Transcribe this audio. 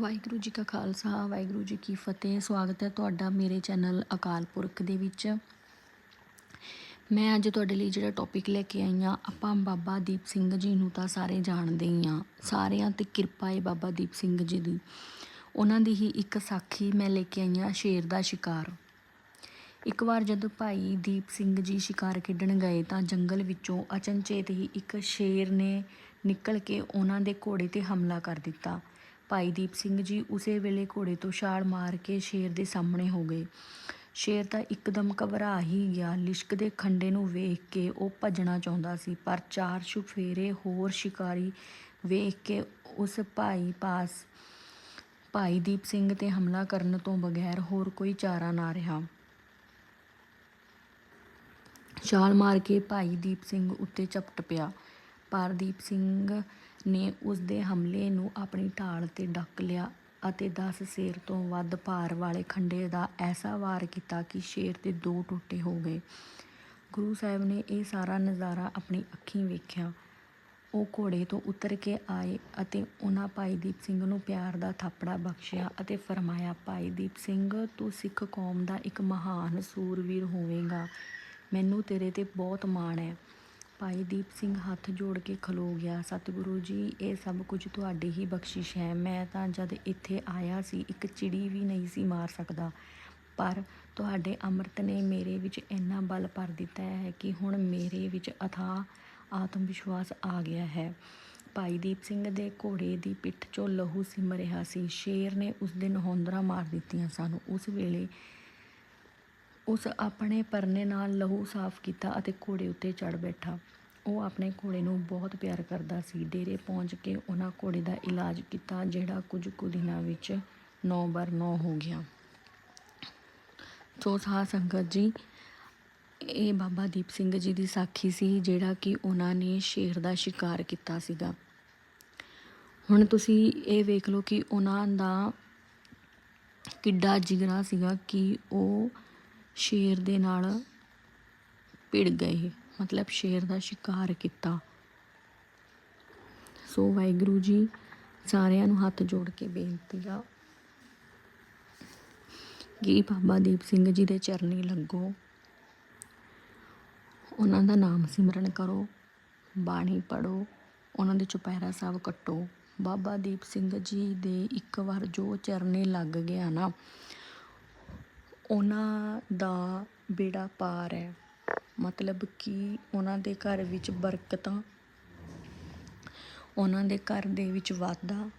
ਵਾਹਿਗੁਰੂ ਜੀ ਕਾ ਖਾਲਸਾ, ਵਾਹਿਗੁਰੂ ਜੀ ਕੀ ਫਤਿਹ। ਸਵਾਗਤ ਹੈ ਤੁਹਾਡਾ ਮੇਰੇ ਚੈਨਲ ਅਕਾਲ ਪੁਰਖ ਦੇ ਵਿੱਚ। ਮੈਂ ਅੱਜ ਤੁਹਾਡੇ ਲਈ ਜਿਹੜਾ ਟੌਪਿਕ ਲੈ ਕੇ ਆਈ ਹਾਂ, ਆਪਾਂ ਬਾਬਾ ਦੀਪ ਸਿੰਘ ਜੀ ਨੂੰ ਤਾਂ ਸਾਰੇ ਜਾਣਦੇ ਹੀ ਹਾਂ। ਸਾਰਿਆਂ ਤੇ ਕਿਰਪਾ ਹੈ ਬਾਬਾ ਦੀਪ ਸਿੰਘ ਜੀ ਦੀ। ਉਹਨਾਂ ਦੀ ਹੀ ਇੱਕ ਸਾਖੀ ਮੈਂ ਲੈ ਕੇ ਆਈ ਹਾਂ, ਸ਼ੇਰ ਦਾ ਸ਼ਿਕਾਰ। ਇੱਕ ਵਾਰ ਜਦੋਂ ਭਾਈ ਦੀਪ ਸਿੰਘ ਜੀ ਸ਼ਿਕਾਰ ਖੇਡਣ ਗਏ ਤਾਂ ਜੰਗਲ ਵਿੱਚੋਂ ਅਚਨਚੇਤ ਹੀ ਇੱਕ ਸ਼ੇਰ ਨੇ ਨਿਕਲ ਕੇ ਉਹਨਾਂ ਦੇ ਘੋੜੇ ਤੇ ਹਮਲਾ ਕਰ ਦਿੱਤਾ। ਭਾਈ ਦੀਪ ਸਿੰਘ ਜੀ ਉਸੇ ਵੇਲੇ ਘੋੜੇ ਤੋਂ ਛਾਲ ਮਾਰ ਕੇ ਸ਼ੇਰ ਦੇ ਸਾਹਮਣੇ ਹੋ ਗਏ। ਸ਼ੇਰ ਤਾਂ ਇੱਕਦਮ ਘਬਰਾ ਹੀ ਗਿਆ। ਲਿਸ਼ਕ ਦੇ ਖੰਡੇ ਨੂੰ ਵੇਖ ਕੇ ਉਹ ਭੱਜਣਾ ਚਾਹੁੰਦਾ ਸੀ, ਪਰ ਚਾਰ ਸੁਫੇਰੇ ਹੋਰ ਸ਼ਿਕਾਰੀ ਵੇਖ ਕੇ ਉਸ ਭਾਈ ਪਾਸ, ਭਾਈ ਦੀਪ ਸਿੰਘ ਤੇ ਹਮਲਾ ਕਰਨ ਤੋਂ ਬਗੈਰ ਹੋਰ ਕੋਈ ਚਾਰਾ ਨਾ ਰਿਹਾ। ਛਾਲ ਮਾਰ ਕੇ ਭਾਈ ਦੀਪ ਸਿੰਘ ਉੱਤੇ ਚਪਟ ਪਿਆ। ਪਰਦੀਪ ਸਿੰਘ ਨੇ ਉਸ ਦੇ ਹਮਲੇ ਨੂੰ ਆਪਣੀ ਢਾਲ ਤੇ ਡੱਕ ਲਿਆ ਅਤੇ 10 ਸੇਰ ਤੋਂ ਵੱਧ ਭਾਰ ਵਾਲੇ ਖੰਡੇ ਦਾ ਐਸਾ ਵਾਰ ਕੀਤਾ ਕਿ ਸ਼ੇਰ ਦੇ ਦੋ ਟੋਟੇ ਹੋ ਗਏ। ਗੁਰੂ ਸਾਹਿਬ ਨੇ ਇਹ ਸਾਰਾ ਨਜ਼ਾਰਾ ਆਪਣੀ ਅੱਖੀਂ ਵੇਖਿਆ। ਉਹ ਘੋੜੇ ਤੋਂ ਉਤਰ ਕੇ ਆਏ ਅਤੇ ਉਹਨਾਂ ਭਾਈ ਦੀਪ ਸਿੰਘ ਨੂੰ ਪਿਆਰ ਦਾ ਥਾਪੜਾ ਬਖਸ਼ਿਆ ਅਤੇ ਫਰਮਾਇਆ ਭਾਈ ਦੀਪ ਸਿੰਘ, ਤੂੰ ਸਿੱਖ ਕੌਮ ਦਾ ਇੱਕ ਮਹਾਨ ਸੂਰਵੀਰ ਹੋਵੇਂਗਾ। ਮੈਨੂੰ ਤੇਰੇ ਤੇ ਬਹੁਤ ਮਾਣ ਹੈ। ਭਾਈ ਦੀਪ ਸਿੰਘ ਹੱਥ ਜੋੜ ਕੇ ਖਲੋ ਗਿਆ। ਸਤਿਗੁਰੂ ਜੀ, ਇਹ ਸਭ ਕੁਝ ਤੁਹਾਡੀ ਹੀ ਬਖਸ਼ਿਸ਼ ਹੈ। ਮੈਂ ਤਾਂ ਜਦ ਇੱਥੇ ਆਇਆ ਸੀ, ਇੱਕ ਚਿੜੀ ਵੀ ਨਹੀਂ ਸੀ ਮਾਰ ਸਕਦਾ। ਪਰ ਤੁਹਾਡੇ ਅੰਮ੍ਰਿਤ ਨੇ ਮੇਰੇ ਵਿੱਚ ਇੰਨਾ ਬਲ ਭਰ ਦਿੱਤਾ ਹੈ ਕਿ ਹੁਣ ਮੇਰੇ ਵਿੱਚ ਅਥਾਹ ਆਤਮ ਵਿਸ਼ਵਾਸ ਆ ਗਿਆ ਹੈ। ਭਾਈ ਦੀਪ ਸਿੰਘ ਦੇ ਘੋੜੇ ਦੀ ਪਿੱਠ 'ਚੋਂ ਲਹੂ ਸਿਮ ਰਿਹਾ ਸੀ। ਸ਼ੇਰ ਨੇ ਉਸ ਦੇ ਨਹੋਂਦਰਾਂ ਮਾਰ ਦਿੱਤੀਆਂ ਸਨ। ਉਸ ਵੇਲੇ ਉਸ ਆਪਣੇ ਪਰਨੇ ਨਾਲ ਲਹੂ ਸਾਫ਼ ਕੀਤਾ ਅਤੇ ਘੋੜੇ ਉੱਤੇ ਚੜ ਬੈਠਾ। ਉਹ ਆਪਣੇ ਘੋੜੇ ਨੂੰ ਬਹੁਤ ਪਿਆਰ ਕਰਦਾ ਸੀ। ਡੇਰੇ ਪਹੁੰਚ ਕੇ ਉਹਨਾਂ ਘੋੜੇ ਦਾ ਇਲਾਜ ਕੀਤਾ, ਜਿਹੜਾ ਕੁਝ ਕੁ ਦਿਨਾਂ ਵਿੱਚ ਨੌ ਬਰ ਨੌ ਹੋ ਗਿਆ। ਸੋ ਸਾਧ ਸੰਗਤ ਜੀ, ਇਹ ਬਾਬਾ ਦੀਪ ਸਿੰਘ ਜੀ ਦੀ ਸਾਖੀ ਸੀ, ਜਿਹੜਾ ਕਿ ਉਹਨਾਂ ਨੇ ਸ਼ੇਰ ਦਾ ਸ਼ਿਕਾਰ ਕੀਤਾ ਸੀਗਾ। ਹੁਣ ਤੁਸੀਂ ਇਹ ਵੇਖ ਲਓ ਕਿ ਉਹਨਾਂ ਦਾ ਕਿੱਡਾ ਜਿਗਰਾ ਸੀਗਾ ਕਿ ਉਹ ਸ਼ੇਰ ਦੇ ਨਾਲ ਭਿੜ ਗਏ ਮਤਲਬ ਸ਼ੇਰ ਦਾ ਸ਼ਿਕਾਰ ਕੀਤਾ। ਸੋ ਵਾਹਿਗੁਰੂ ਜੀ, ਸਾਰਿਆਂ ਨੂੰ ਹੱਥ ਜੋੜ ਕੇ ਬੇਨਤੀ ਆ ਕਿ ਬਾਬਾ ਦੀਪ ਸਿੰਘ ਜੀ ਦੇ ਚਰਨੀ ਲੱਗੋ। ਉਹਨਾਂ ਦਾ ਨਾਮ ਸਿਮਰਨ ਕਰੋ, ਬਾਣੀ ਪੜੋ ਉਹਨਾਂ ਦੇ ਚੁਪਹਿਰਾ ਸਾਹਿਬ ਕੱਟੋ। ਬਾਬਾ ਦੀਪ ਸਿੰਘ ਜੀ ਦੇ ਇੱਕ ਵਾਰ ਜੋ ਚਰਨੇ ਲੱਗ ਗਿਆ ਨਾ ਉਹਨਾਂ ਦਾ ਬੇੜਾ ਪਾਰ ਹੈ। ਮਤਲਬ ਕਿ ਉਹਨਾਂ ਦੇ ਘਰ ਵਿੱਚ ਬਰਕਤਾਂ, ਉਹਨਾਂ ਦੇ ਘਰ ਦੇ ਵਿੱਚ ਵਾਧਾ